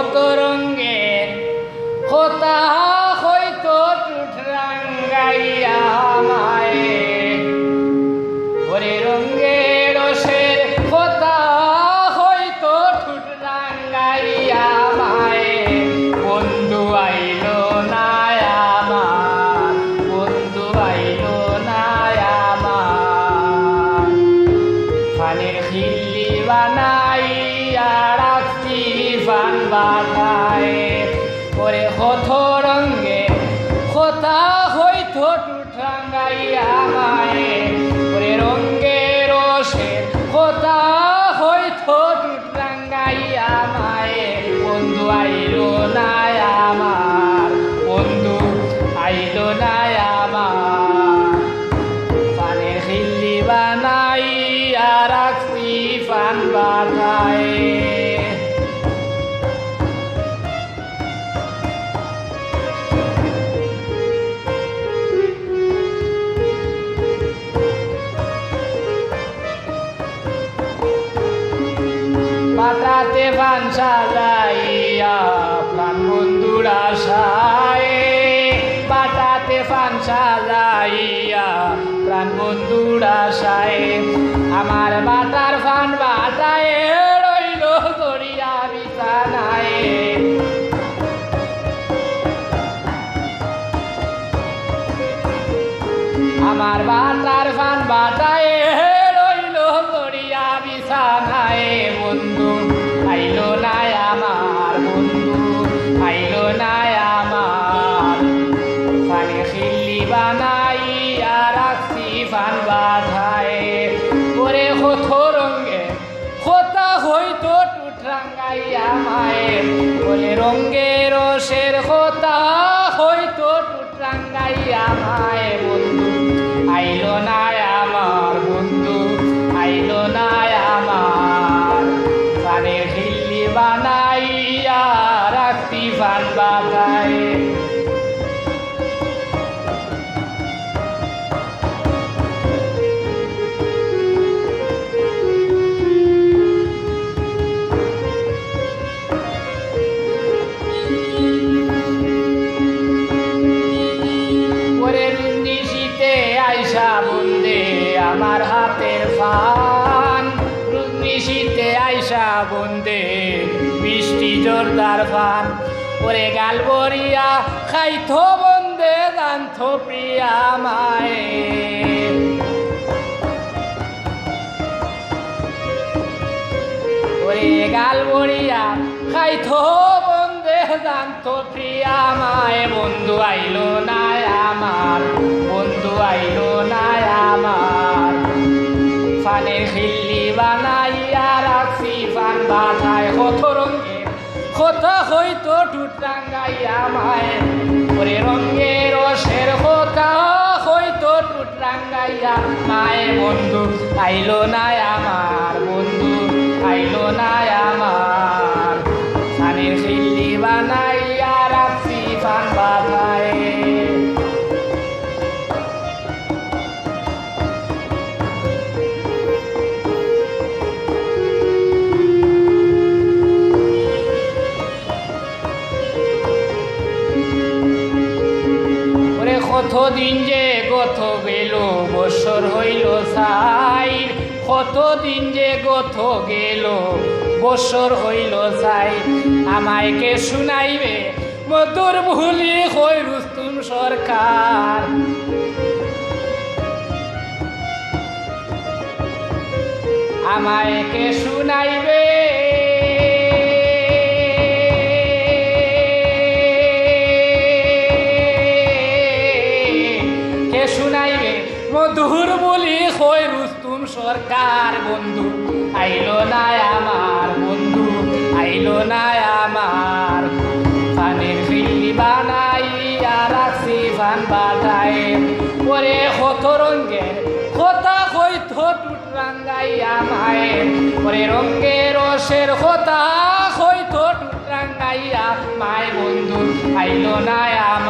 হত রঙ্গের হতা হইতো টুটরাঙ্গাইয়া মায়ে। ওরে রঙ্গের রসের হতা হইতো টুটরাঙ্গাইয়া মায়ে। বন্ধু আইলো না আমার বন্ধু আইলো না আমার ফানের খিল্লি বানাইয়া ফান বাধায় করে হথ রঙ্গে খোতা হইতো টুঠাঙ্গাইয়া মায়ে করে রঙ্গে রসে খোতা হইতো টুঠাঙ্গাইয়া মায়ে বন্ধু আইলো না আমার, বন্ধু আইলো না আমার। ফানের খিল্লি বানাই আর রাখছি ফান বাধায়। পাতাতে ফান সাজাইয়া প্রাণ বন্ধুর আশায়। পাতাতে ফান সাজাইয়া প্রাণ বন্ধুর আশায়। আমার বাটার ফান বাটায় রইল দরিয়া বিছানায়। আমার বাটার ফান বাটায় খিল্লি বানাই আর রাখছি ফান বাধায়। করে হথ রঙ্গে খোতা হইতো টুটরাঙ্গাইয়া মায়ে। বলে রঙ্গে রসের খোতা হইতো টুটরাঙ্গাইয়া মায়ে। বন্ধু, আইলো না আমার বন্ধু, আইলো না আমার। ফানের খিল্লি বানাইয়া বন্দে আমার হাতের ফান। শীতে আইসা বন্দে বৃষ্টি জোরদার ফান। ওরে গাল বরিয়া খাইথো বন্দে জানথো প্রিয়া মায়ে। ওরে গাল বড়িয়া খাইথো বন্দে জানতো প্রিয়া মায়। বন্ধু আইলো না আমার কত হইতো টুটাঙ্গাইয়া মায়। ওরে রঙ্গে রসের কথা হইতো টুটাঙ্গাইয়া মায়। বন্ধু, আইলো না আমার বন্ধু, আইলো না কত দিন যে গত গেল, বছর হইল সাই কত দিন যে গত গেল, বছর হইল সাই আমায় কে শুনাইবে, মধুর ভুলি হই রুস্তুম সরকার। আমায় কে শুনাইবে? শুনাইবে। মধুর বলি হই রুস্তুম সরকার বন্ধু। আইলো না আমার বন্ধু, আইলো না আমার ফানের খিল্লি বানাইয়া রাখছি ফান বাটায়। ওরে হত রঙ্গের কথা হইত টুটরাঙ্গাইয়া মায়ে ওরে রঙ্গের রসের কথা হইত টুটরাঙ্গাইয়া মায় বন্ধু আইলো না বন্ধু। আইলো না আমার